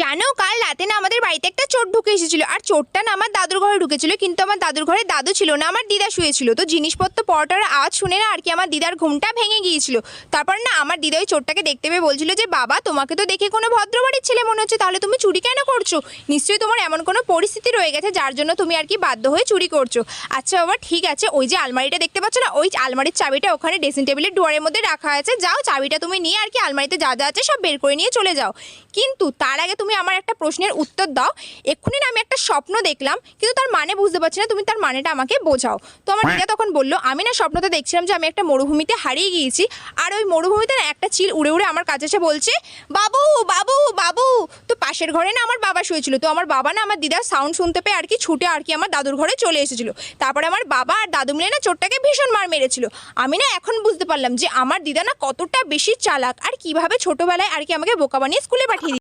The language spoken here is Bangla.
জানো, কাল রাতে না আমাদের বাড়িতে একটা চোর ঢুকে এসেছিল। আর চোরটা না আমার দাদুর ঘরে ঢুকেছিল, কিন্তু আমার দাদুর ঘরে দাদু ছিল না, আমার দিদা শুয়েছিল। তো জিনিসপত্র পরটার আওয়াজ শুনে না আর কি আমার দিদার ঘুমটা ভেঙে গিয়েছিল। তারপর না আমার দিদা ওই চোরটাকে দেখতে পেয়ে বলছিল যে, বাবা, তোমাকে তো দেখে কোনো ভদ্রবাড়ির ছেলে মনে হচ্ছে, তাহলে তুমি চুরি কেন করছ? নিশ্চয়ই তোমার এমন কোনো পরিস্থিতি রয়ে গেছে যার জন্য তুমি আর কি বাধ্য হয়ে চুরি করছ। আচ্ছা বাবা, ঠিক আছে, ওই যে আলমারিটা দেখতে পাচ্ছ না, ওই আলমারির চাবিটা ওখানে ড্রেসিং টেবিলের ডোয়ারের মধ্যে রাখা আছে। যাও, চাবিটা তুমি নিয়ে আর কি আলমারিতে যা যা আছে সব বের করে নিয়ে চলে যাও। কিন্তু তার আগে তুমি আমার একটা প্রশ্নের উত্তর দাও। এক্ষুনি না আমি একটা স্বপ্ন দেখলাম, কিন্তু তার মানে বুঝতে পারছি না, তুমি তার মানেটা আমাকে বোঝাও। তো আমার দিদা তখন বলল, আমি না স্বপ্নতে দেখছিলাম যে আমি একটা মরুভূমিতে হারিয়ে গিয়েছি, আর ওই মরুভূমিতে না একটা চিল উড়ে উড়ে আমার কাছে এসে বলছে, বাবু বাবু বাবু! তো পাশের ঘরে না আমার বাবা শুয়েছিল, তো আমার বাবা না আমার দিদার সাউন্ড শুনতে পেয়ে আর কি ছুটে আর কি আমার দাদুর ঘরে চলে এসেছিল। তারপরে আমার বাবা আর দাদু মিলে না চোরটাকে ভীষণ মার মেরেছিল। আমি না এখন বুঝতে পারলাম যে আমার দিদা না কতটা বেশি চালাক, আর কীভাবে ছোটবেলায় আর কি আমাকে বোকা বানিয়ে স্কুলে পাঠিয়ে।